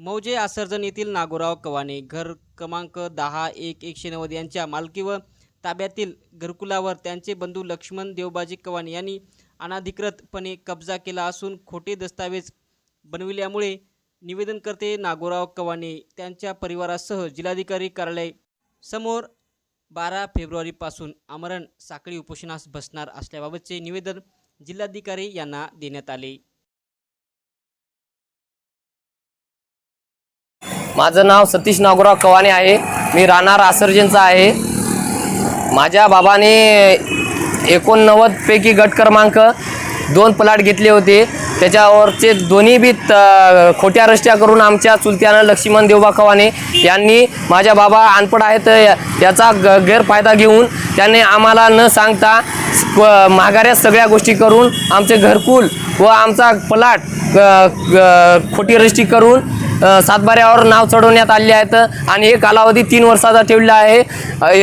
मौजे आसर्जन येथील नागोराव कवाने घर क्रमांक दहा एक एकशे नव्वद यांच्या मालकी व ताब्यातील घरकुलावर त्यांचे बंधू लक्ष्मण देवबाजी कवाने यांनी अनाधिकृतपणे कब्जा केला असून खोटे दस्तावेज बनविल्यामुळे निवेदनकर्ते नागोराव कवाने त्यांच्या परिवारासह जिल्हाधिकारी कार्यालय समोर बारा फेब्रुवारीपासून आमरण साखळी उपोषणास बसणार असल्याबाबतचे निवेदन जिल्हाधिकारी यांना देण्यात आले. माझं नाव सतीश नागोराव कवाने आहे. मी राहणार आसर्जनचा आहे. माझ्या बाबाने एकोणनव्वदपैकी गट क्रमांक दोन प्लॉट घेतले होते. त्याच्यावरचे दोन्ही बी त- खोट्या रस्त्या करून आमच्या चुलत्यानं लक्ष्मण देवबा कवाने यांनी माझ्या बाबा अनपड आहेत या- याचा ग गैरफायदा घेऊन त्यांनी आम्हाला न सांगता प- माघाऱ्या सगळ्या गोष्टी करून आमचे घरकुल व आमचा प्लॉट ग- खोटी रजिस्ट्री करून सातबाऱ्यावर नाव चढवण्यात आले आहेत आणि हे कालावधी तीन वर्षाचा ठेवलेला आहे.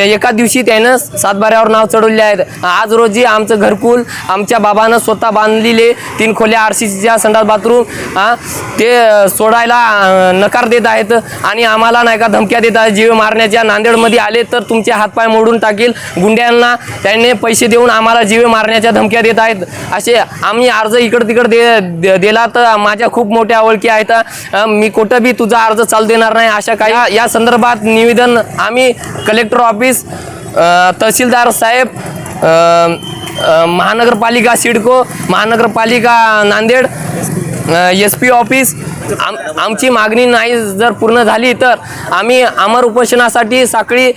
एका दिवशी त्यानं सातबाऱ्यावर नाव चढवले आहेत. आज रोजी आमचं घरकुल आमच्या बाबानं स्वतः बांधलेले तीन खोल्या आर सी सीच्या संडास बाथरूम ते सोडायला नकार देत आहेत आणि आम्हाला नाही का धमक्या देत आहेत. जीव मारण्याच्या नांदेडमध्ये आले तर तुमचे हातपाय मोडून टाकेल. गुंड्यांना त्यांनी पैसे देऊन आम्हाला जीव मारण्याच्या धमक्या देत आहेत. असे आम्ही अर्ज इकडं तिकडं दे दिला तर माझ्या खूप मोठ्या ओळखी आहेत. मी कुठे बी तुझा अर्ज चालू देणार नाही अशा काही या- संदर्भात निवेदन आम्ही कलेक्टर ऑफिस तहसीलदार साहेब महानगरपालिका सिडको महानगरपालिका नांदेड एस पी ऑफिस आम आमची मागणी नाही जर पूर्ण झाली तर आम्ही अमर उपोषणासाठी साखळी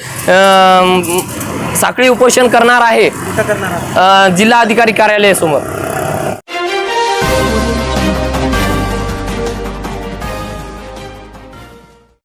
साखळी उपोषण करणार आहे. अ, जिल्हा अधिकारी कार्यालयासमोर.